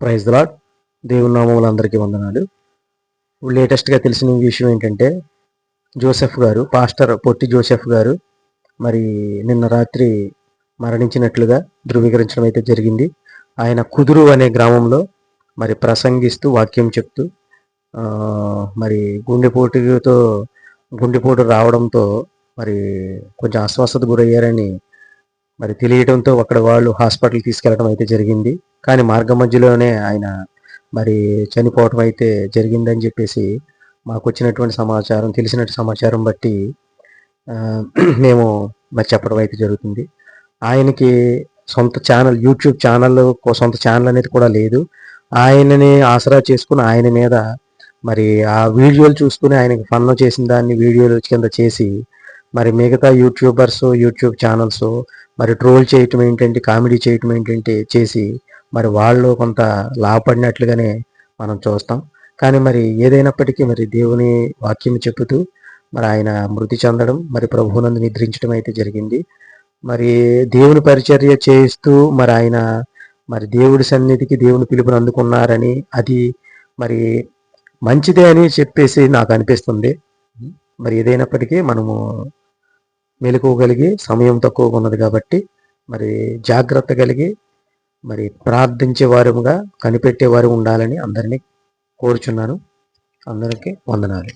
Praise lord దేవుని నామములు అందరికీ వందనాలు. ఇప్పుడు లేటెస్ట్గా తెలిసిన విషయం ఏంటంటే జోసెఫ్ గారు పాస్టర్ పొట్టి జోసెఫ్ గారు మరి నిన్న రాత్రి మరణించినట్లుగా ధృవీకరించడం అయితే జరిగింది. ఆయన కుదురు అనే గ్రామంలో మరి ప్రసంగిస్తూ వాక్యం చెప్తూ మరి గుండెపోటుతో గుండెపోటు రావడంతో మరి కొంచెం అస్వస్థత గురయ్యారని మరి తెలియడంతో అక్కడ వాళ్ళు హాస్పిటల్ తీసుకెళ్ళడం అయితే జరిగింది. కానీ మార్గ మధ్యలోనే ఆయన మరి చనిపోవటం అయితే జరిగిందని చెప్పేసి మాకు వచ్చినటువంటి సమాచారం తెలిసినట్టు సమాచారం బట్టి మేము మరి చెప్పడం అయితే జరుగుతుంది. ఆయనకి సొంత ఛానల్ యూట్యూబ్ ఛానల్ సొంత ఛానల్ అనేది కూడా లేదు. ఆయనని ఆసరా చేసుకుని ఆయన మీద మరి ఆ వీడియోలు చూసుకుని ఆయనకి ఫన్ చేసిన దాన్ని వీడియోలు కింద చేసి మరి మిగతా యూట్యూబర్స్ యూట్యూబ్ ఛానల్స్ మరి ట్రోల్ చేయటం ఏంటంటే కామెడీ చేయటం ఏంటంటే చేసి మరి వాళ్ళు కొంత లాభపడినట్లుగానే మనం చూస్తాం. కానీ మరి ఏదైనప్పటికీ మరి దేవుని వాక్యం చెబుతూ మరి ఆయన మృతి చెందడం మరి ప్రభువునందు నిద్రించడం అయితే జరిగింది. మరి దేవుని పరిచర్య చేస్తూ మరి ఆయన మరి దేవుడి సన్నిధికి దేవుని పిలుపుని అందుకున్నారని అది మరి మంచిదే అని చెప్పేసి నాకు అనిపిస్తుంది. మరి ఏదైనప్పటికీ మనము మెలకువగలిగి సమయం తక్కువగా ఉన్నది కాబట్టి మరి జాగ్రత్త కలిగి మరి ప్రార్థించే వారుగా కనిపెట్టేవారు ఉండాలని అందరినీ కోరుచున్నాను. అందరికీ వందనాలు.